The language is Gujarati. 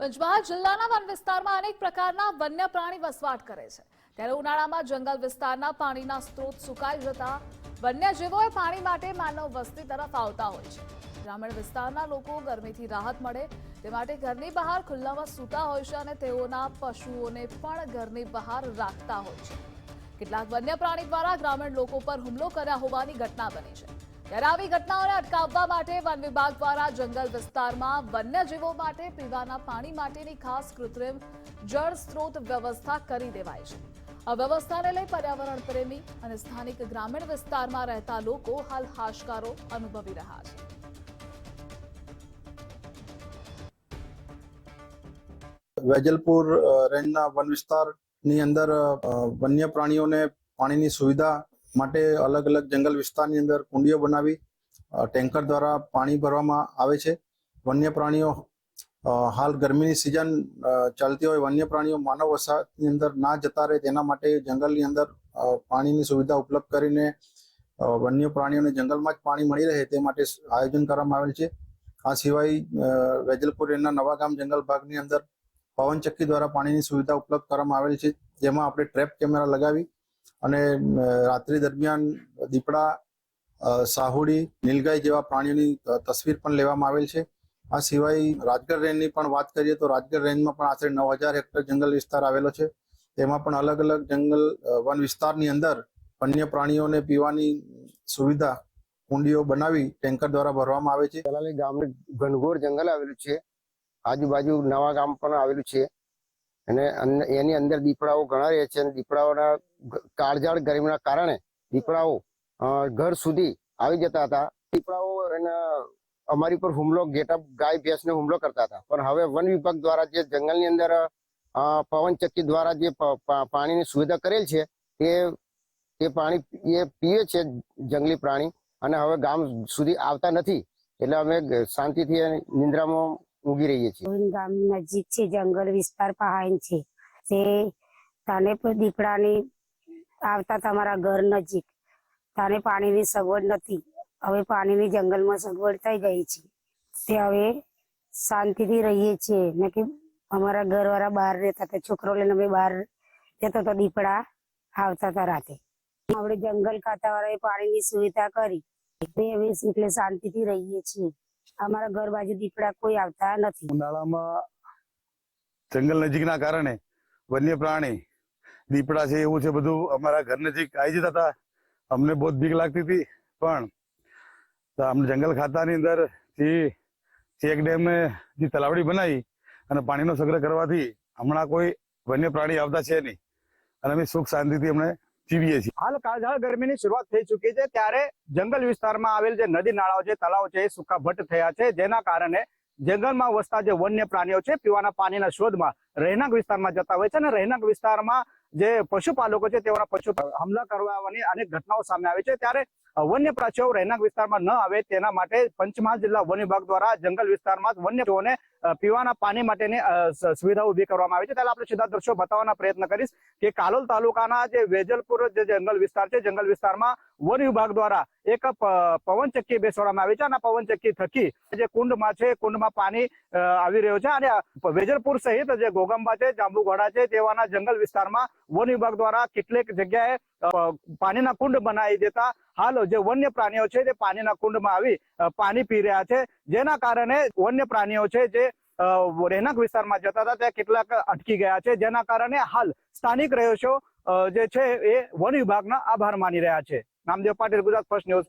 પંચમહાલ જિલ્લાના વન વિસ્તારમાં અનેક પ્રકારના વન્ય પ્રાણી વસવાટ કરે છે. ત્યારે ઉનાળામાં જંગલ વિસ્તારના પાણીના સ્ત્રોત સુકાઈ જતા વન્યજીવોએ પાણી માટે માનવ વસ્તી તરફ આવતા હોય છે. ગ્રામીણ વિસ્તારના લોકો ગરમીથી રાહત મળે તે માટે ઘરની બહાર ખુલ્લામાં સૂતા હોય છે અને તેઓના પશુઓને પણ ઘરની બહાર રાખતા હોય છે. કેટલાક વન્ય પ્રાણી દ્વારા ગ્રામીણ લોકો પર હુમલો કર્યા હોવાની ઘટના બની છે. આવી ઘટનાઓને અટકાવવા માટે વન વિભાગ દ્વારા જંગલ વિસ્તારમાં વન્યજીવો માટે પીવાના પાણી માટેની ખાસ કૃત્રિમ જળ સ્ત્રોત વ્યવસ્થા કરી દેવાય છે. આ વ્યવસ્થાને લઈ પર્યાવરણ પ્રેમી અને સ્થાનિક ગ્રામીણ વિસ્તારમાં રહેતા લોકો હાલ હાશકારો અનુભવી રહ્યા છે. વેજલપુર રેન્જના વન વિસ્તારની અંદર વન્ય પ્રાણીઓને પાણીની સુવિધા માટે અલગ અલગ જંગલ વિસ્તારની અંદર કુંડીઓ બનાવી ટેન્કર દ્વારા પાણી ભરવામાં આવે છે. વન્ય પ્રાણીઓ હાલ ગરમીની સિઝન ચાલતી હોય વન્ય પ્રાણીઓ માનવ વસાહતની અંદર ના જતા રહે તેના માટે જંગલની અંદર પાણીની સુવિધા ઉપલબ્ધ કરીને વન્ય પ્રાણીઓને જંગલમાં જ પાણી મળી રહે તે માટે આયોજન કરવામાં આવેલ છે. આ સિવાય વેજલપુર રેન્જના નવાગામ જંગલ ભાગની અંદર પવનચક્કી દ્વારા પાણીની સુવિધા ઉપલબ્ધ કરવામાં આવેલ છે. જેમાં આપણે ટ્રેપ કેમેરા લગાવી અને રાત્રિ દરમિયાન દીપડા સાહુડી, નીલગાય જેવા પ્રાણીઓની તસવીર પણ લેવામાં આવેલ છે. આ સિવાય રાજગઢ રેન્જની પણ વાત કરીએ તો રાજગઢ રેન્જમાં પણ આશરે નવ હજાર હેક્ટર જંગલ વિસ્તાર આવેલો છે. તેમાં પણ અલગ અલગ જંગલ વન વિસ્તારની અંદર વન્ય પ્રાણીઓને પીવાની સુવિધા કુંડીઓ બનાવી ટેન્કર દ્વારા ભરવામાં આવે છે. ગામનું ઘનઘોર જંગલ આવેલું છે. આજુબાજુ નવા ગામ પણ આવેલું છે. અને એની અંદર દીપડાઓ ઘણા રહે છે અને દીપડાઓના કાળજાળ ગરમીના કારણે દીપડાઓ ઘર સુધી આવી જતા હતા. દીપડાઓ એના, અમારી પર હુમલો ગેટઅપ ગાય ભેંસને હુમલો કરતા હતા. પણ હવે વન વિભાગ દ્વારા જે જંગલની અંદર પવનચક્કી દ્વારા જે પાણીની સુવિધા કરેલ છે, એ એ પાણી એ પીએ છે જંગલી પ્રાણી. અને હવે ગામ સુધી આવતા નથી. એટલે અમે શાંતિથી નિંદ્રામાં ઊંઘી રહીએ છીએ. ગામ નજીક છે, જંગલ વિસ્તાર પહાડ છે. તે તાને દીપડાની આવતા તમારા ઘર નજીક. તાને પાણીની સગવડ નથી. હવે પાણીની જંગલમાં સગવડ થઈ ગઈ છે. તે હવે શાંતિથી રહીએ છીએ. ને કે અમારા ઘરવાળા બહાર રહેતા હતા. છોકરો લઈને અમે બહાર જતો તો દીપડા આવતા હતા રાતે. આપણે જંગલ ખાતાવાળાએ પાણીની સુવિધા કરી. તે હવે એટલે શાંતિથી રહીએ છીએ. અમારા ઘર બાજુ દીપડા કોઈ આવતા નથી. ઉનાળામાં જંગલ નજીકના કારણે વન્ય પ્રાણી દીપડા છે, એવું છે, બધું અમારા ઘર નજીક આવી જતા હતા. અમને બહુ બીક લાગતી હતી, પણ અમને જંગલ ખાતાની અંદર ચેક ડેમ જે તલાવડી બનાવી અને પાણીનો સંગ્રહ કરવાથી હમણાં કોઈ વન્ય પ્રાણી આવતા છે નહીં. અને અમે સુખ શાંતિથી અમને જીવીએ છીએ. હાલ કાળઝાળ ગરમીની શરૂઆત થઈ ચૂકી છે ત્યારે જંગલ વિસ્તારમાં આવેલ જે નદી નાળાઓ છે, તળાવ છે, એ સૂકા ભટ્ટ થયા છે. જેના કારણે જંગલમાં વસતા જે વન્ય પ્રાણીઓ છે, પીવાના પાણીના શોધમાં રહેણાંક વિસ્તારમાં જતા હોય છે અને રહેણાંક વિસ્તારમાં જે પશુપાલકો છે, તેઓના પશુ હમલા કરવાની અનેક ઘટનાઓ સામે આવે છે. ત્યારે વન્ય પ્રાણીઓ રહેણાંક વિસ્તારમાં ન આવે તેના માટે પંચમહાલ જિલ્લા વન વિભાગ દ્વારા જંગલ વિસ્તારમાં વન્ય પીવાના પાણી માટેની સુવિધા ઊભી કરવામાં આવી છે. ત્યારે આપણે સીધા દ્રશ્યો બતાવવાનો પ્રયત્ન કરીશ કે કાલોલ તાલુકાના જે વેજલપુર જે જંગલ વિસ્તાર છે, જંગલ વિસ્તારમાં વન વિભાગ દ્વારા એક પવન ચક્કી બેસવામાં આવી છે અને પવન ચક્કી થકી જે કુંડમાં છે, કુંડમાં પાણી આવી રહ્યું છે. અને વેજલપુર સહિત જે ગોગંબા છે, જાંબુઘોડા છે, તેવાના જંગલ વિસ્તારમાં વન વિભાગ દ્વારા કેટલીક જગ્યાએ પાણીના કુંડ બનાવી દેતા હાલ જે વન્ય પ્રાણીઓ છે, તે પાણીના કુંડમાં આવી પાણી પી રહ્યા છે. જેના કારણે વન્ય પ્રાણીઓ છે, જે રહેણાંક વિસ્તારમાં જતા હતા. ત્યાં કેટલાક અટકી ગયા છે. જેના કારણે હાલ સ્થાનિક રહેશો જે છે એ વન વિભાગના આભાર માની રહ્યા છે. Namdev Patil, Gujarat first news.